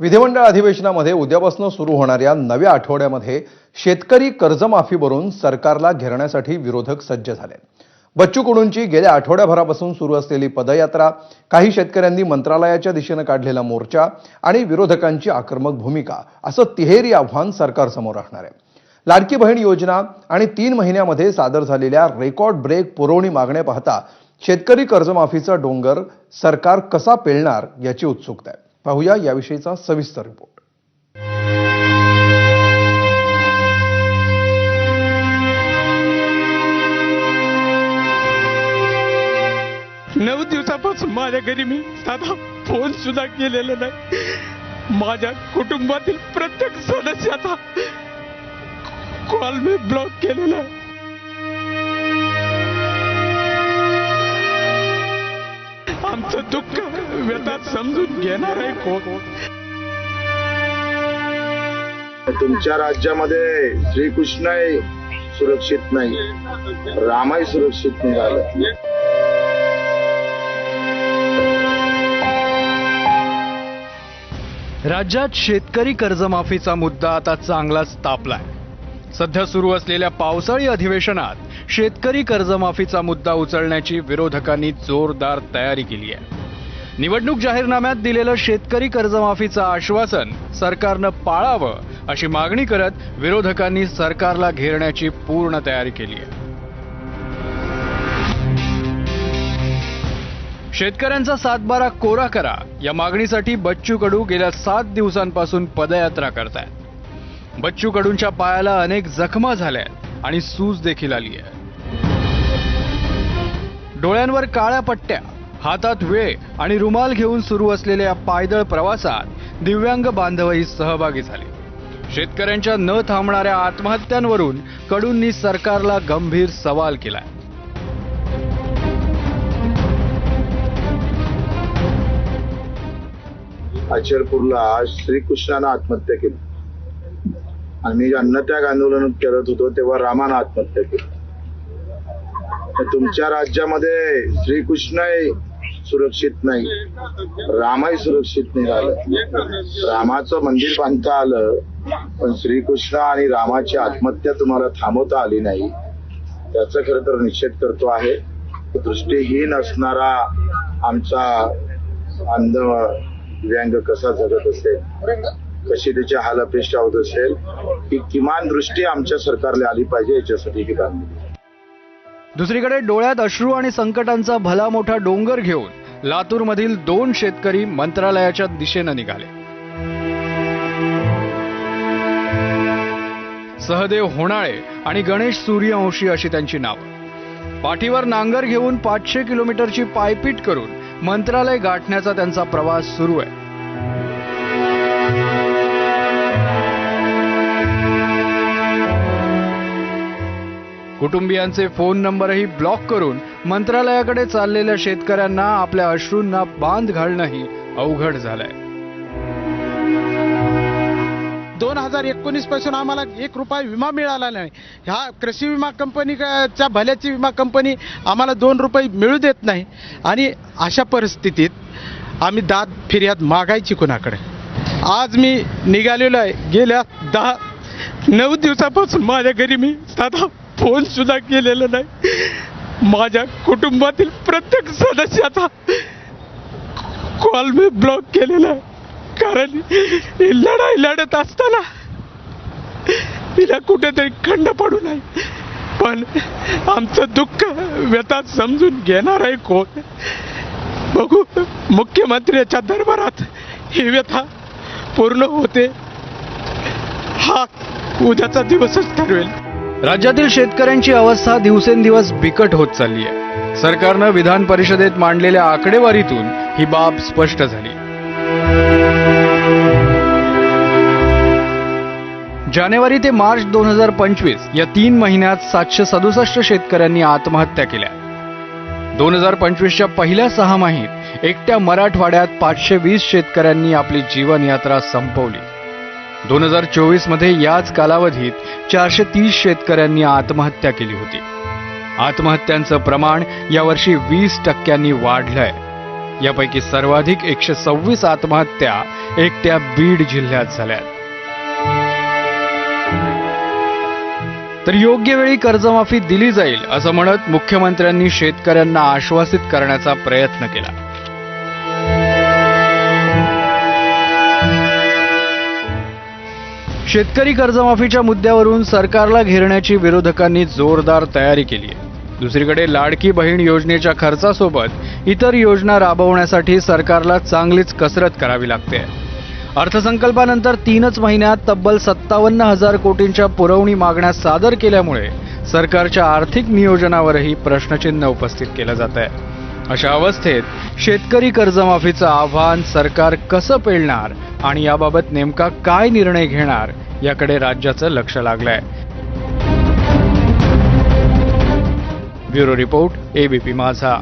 विधिमंडळ अधिवेशनामध्ये उद्यापासून सुरू होणाऱ्या नव्या आठवड्यामध्ये शेतकरी कर्जमाफीवरून सरकारला घेरण्यासाठी विरोधक सज्ज झाले. बच्चू कडूंची गेल्या आठवड्याभरापासून सुरू असलेली पदयात्रा काही शेतकऱ्यांनी मंत्रालयाच्या दिशेनं काढलेला मोर्चा आणि विरोधकांची आक्रमक भूमिका असं तिहेरी आव्हान सरकारसमोर असणार आहे. लाडकी बहीण योजना आणि तीन महिन्यामध्ये सादर झालेल्या रेकॉर्ड ब्रेक पुरवणी मागण्या पाहता शेतकरी कर्जमाफीचा डोंगर सरकार कसा पेलणार याची उत्सुकता आहे. पाहूया याविषयीचा सविस्तर रिपोर्ट नऊ दिवसापासून माझ्या घरी मी साधा फोन सुद्धा केलेला नाही. माझ्या कुटुंबातील प्रत्येक सदस्याचा कॉल मी ब्लॉक केलेला आहे. आमचं दुःख व्यथा समजून घेणार आहे कोण? तुमच्या राज्यामध्ये श्रीकृष्णही सुरक्षित नाही रामही सुरक्षित नाही राहिलं राज्यात शेतकरी कर्जमाफीचा मुद्दा आता चांगलाच तापलाय. सध्या सुरू असलेल्या पावसाळी अधिवेशनात शेतकरी कर्जमाफीचा मुद्दा उचलण्याची विरोधकांनी जोरदार तयारी केली आहे. निवडणूक जाहीरनाम्यात दिलेलं शेतकरी कर्जमाफीचं आश्वासन सरकारनं पाळावं अशी मागणी करत विरोधकांनी सरकारला घेरण्याची पूर्ण तयारी केली आहे. शेतकऱ्यांचा सातबारा कोरा करा. या मागणीसाठी बच्चू कडू गेल्या सात दिवसांपासून पदयात्रा करतायत. बच्चू कडूंच्या पायाला अनेक जखमा झाल्या आणि सूज देखील आली आहे. डोळ्यांवर काळ्या पट्ट्या हातात वेळ आणि रुमाल घेऊन सुरू असलेल्या पायदळ प्रवासात दिव्यांग बांधवही सहभागी झाले. शेतकऱ्यांच्या न थांबणाऱ्या आत्महत्यांवरून कडूंनी सरकारला गंभीर सवाल केलाय. अचलपूरला श्रीकृष्णानं आत्महत्या केली. आणि मी अन्नत्याग आंदोलन करत होतो तेव्हा रामानं आत्महत्या केली. तर तुमच्या राज्यामध्ये श्रीकृष्ण सुरक्षित नाही. रामही सुरक्षित नाही राहिलं. रामाचं मंदिर बांधता आलं पण श्रीकृष्ण आणि रामाची आत्महत्या तुम्हाला थांबवता आली नाही. त्याचा खर तर निषेध करतो आहे. दृष्टीहीन असणारा आमचा अंध व्यंग कसा जगत असेल? कशी त्याची हालअपेष्टा होत असेल? की किमान दृष्टी आमच्या सरकारला आली पाहिजे याच्यासाठी ही बांधली दुसरीकडे डोळ्यात अश्रू आणि संकटांचा भला मोठा डोंगर घेऊन लातूरमधील दोन शेतकरी मंत्रालयाच्या दिशेनं निघाले. सहदेव होणाळे आणि गणेश सूर्यवंशी अशी त्यांची नावं. पाठीवर नांगर घेऊन पाचशे किलोमीटरची पायपीट करून मंत्रालय गाठण्याचा त्यांचा प्रवास सुरू आहे. कुटुंबियांचे फोन नंबरही ब्लॉक करून मंत्रालयाकडे चाललेल्या शेतकऱ्यांना आपल्या अश्रूंना बांध घालणंही अवघड झालंय. दोन हजार एकोणीसपासून आम्हाला एक रुपया विमा मिळाला नाही. ह्या कृषी विमा कंपनीच्या भल्याची विमा कंपनी आम्हाला दोन रुपये मिळू देत नाही. आणि अशा परिस्थितीत आम्ही दाद फिर्याद मागायची कुणाकडे? आज मी निघालेलो आहे. गेल्या दहा नऊ दिवसापासून माझ्या घरी मी साधा फोन सुद्धा केलेला नाही. माझ्या कुटुंबातील प्रत्येक सदस्याचा कॉल मी ब्लॉक केलेला आहे. कारण ही लढाई लढत असताना तिला कुठेतरी खंड पडू नये. पण आमचं दुःख व्यथा समजून घेणार आहे कोण? बघू मुख्यमंत्र्याच्या दरबारात ही व्यथा पूर्ण होते. हा उद्याचा दिवसच ठरवेल. राज्यातील शेतकऱ्यांची अवस्था दिवसेंदिवस बिकट होत चालली आहे. सरकारनं विधान परिषदेत मांडलेल्या आकडेवारीतून ही बाब स्पष्ट झाली. जानेवारी ते मार्च दोन हजार पंचवीस या तीन महिन्यात सातशे सदुसष्ट शेतकऱ्यांनी आत्महत्या केल्या. दोन हजार पंचवीसच्या पहिल्या सहा माहीत एकट्या मराठवाड्यात पाचशे वीस शेतकऱ्यांनी आपली जीवनयात्रा संपवली. दोन हजार चोवीसमध्ये याच कालावधीत चारशे तीस शेतकऱ्यांनी आत्महत्या केली होती. आत्महत्यांचं प्रमाण यावर्षी वीस टक्क्यांनी वाढलंय. यापैकी सर्वाधिक एकशे सव्वीस आत्महत्या एकट्या बीड जिल्ह्यात झाल्यात. तर योग्य वेळी कर्जमाफी दिली जाईल असं म्हणत मुख्यमंत्र्यांनी शेतकऱ्यांना आश्वासित करण्याचा प्रयत्न केला. शेतकरी कर्जमाफीच्या मुद्द्यावरून सरकारला घेरण्याची विरोधकांनी जोरदार तयारी केली आहे. दुसरीकडे लाडकी बहीण योजनेच्या खर्चासोबत इतर योजना राबवण्यासाठी सरकारला चांगलीच कसरत करावी लागते. अर्थसंकल्पानंतर तीनच महिन्यात तब्बल सत्तावन्न हजार कोटींच्या पुरवणी मागण्या सादर केल्यामुळे सरकारच्या आर्थिक नियोजनावरही प्रश्नचिन्ह उपस्थित केलं जात आहे. अशा अवस्थेत शेतकरी कर्जमाफीचं आव्हान सरकार कसं पेलणार आणि याबाबत नेमका काय निर्णय घेणार याकडे राज्याचं लक्ष लागलंय. ब्युरो रिपोर्ट एबीपी माझा.